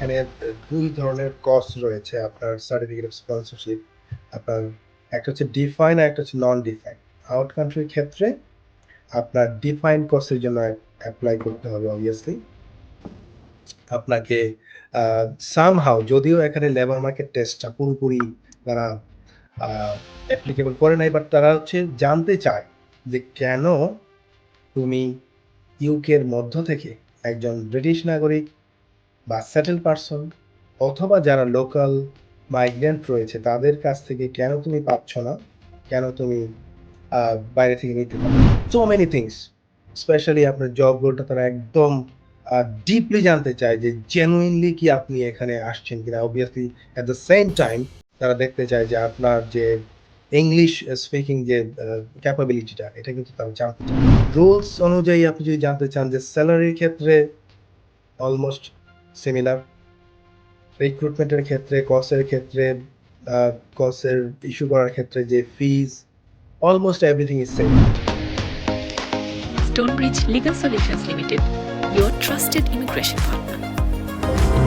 এর দুই ধরনের কস্ট রয়েছে আপনার সার্টিফিকেট অফ স্পন্সরশিপ আপনার একটা হচ্ছে ডিফাইন আর একটা হচ্ছে নন ডিফাইন আউট কান্ট্রির ক্ষেত্রে আপনার ডিফাইন কোর্সের জন্য অ্যাপ্লাই করতে হবে অবভিয়াসলি আপনাকে সামহাও যদিও এখানে লেবার মার্কেট টেস্টটা পুরোপুরি তারা অ্যাপ্লিকেবল করে নাই বাট তারা হচ্ছে জানতে চায় যে কেন তুমি ইউকের মধ্য থেকে একজন ব্রিটিশ নাগরিক বা সেটেল পারসন অথবা যারা লোকাল মাইগ্রেন্ট রয়েছে, তাদের কাছ থেকে কেন তুমি পাচ্ছ না? কেন তুমি বাইরে থেকে নিতে পারো? সো মেনি থিংস স্পেশালি আপনার জব রোলটা তারা একদম ডিপলি জানতে চায় যে জেনুইনলি কি আপনি এখানে আসছেন কিনা। Obviously at the same time তারা দেখতে চায় যে আপনার যে ইংলিশ স্পিকিং যে ক্যাপাবিলিটিটা এটা কিন্তু তারা জানতে চায়। রুলস অনুযায়ী আপনি যদি জানতে চান যে স্যালারির ক্ষেত্রে অলমোস্ট সেমিনার রিক্রুটমেন্টের ক্ষেত্রে কসের ক্ষেত্রে কসের ইস্যু করার ক্ষেত্রে যে fees almost everything is same Stonebridge legal solutions limited your trusted immigration partner